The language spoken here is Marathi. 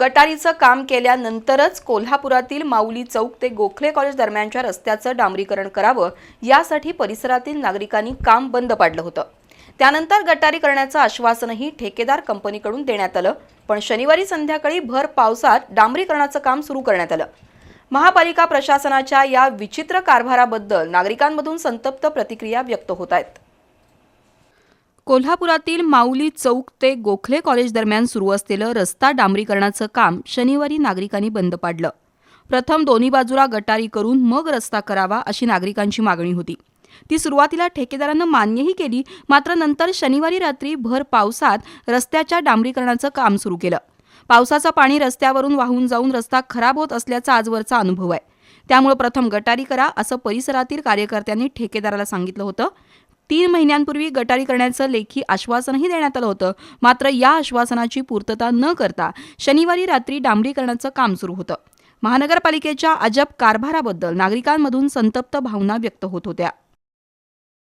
गटारीचं काम केल्यानंतरच कोल्हापुरातील माऊली चौक ते गोखले कॉलेज दरम्यानच्या रस्त्याचं डांबरीकरण करावं यासाठी परिसरातील नागरिकांनी काम बंद पाडलं होतं. त्यानंतर गटारी करण्याचं आश्वासनही ठेकेदार कंपनीकडून देण्यात आलं पण शनिवारी संध्याकाळी भर पावसात डांबरीकरणाचं काम सुरू करण्यात आलं. महापालिका प्रशासनाच्या या विचित्र कारभाराबद्दल नागरिकांमधून संतप्त प्रतिक्रिया व्यक्त होत आहेत. कोल्हापुरातील माऊली चौक ते गोखले कॉलेज दरम्यान सुरू असलेलं रस्ता डांबरीकरणाचं काम शनिवारी नागरिकांनी बंद पाडलं. प्रथम दोन्ही बाजूला गटारी करून मग रस्ता करावा अशी नागरिकांची मागणी होती. ती सुरुवातीला ठेकेदारानं मान्यही केली मात्र नंतर शनिवारी रात्री भर पावसात रस्त्याच्या डांबरीकरणाचं काम सुरू केलं. पावसाचं पाणी रस्त्यावरून वाहून जाऊन रस्ता खराब होत असल्याचा आजवरचा अनुभव आहे. त्यामुळे प्रथम गटारी करा असं परिसरातील कार्यकर्त्यांनी ठेकेदाराला सांगितलं होतं. तीन महिन्यांपूर्वी गटारी करण्याचं लेखी आश्वासनही देण्यात आलं होतं. मात्र या आश्वासनाची पूर्तता न करता शनिवारी रात्री डांबरीकरणाचं काम सुरू होतं. महानगरपालिकेच्या अजब कारभाराबद्दल नागरिकांमधून संतप्त भावना व्यक्त होत होत्या.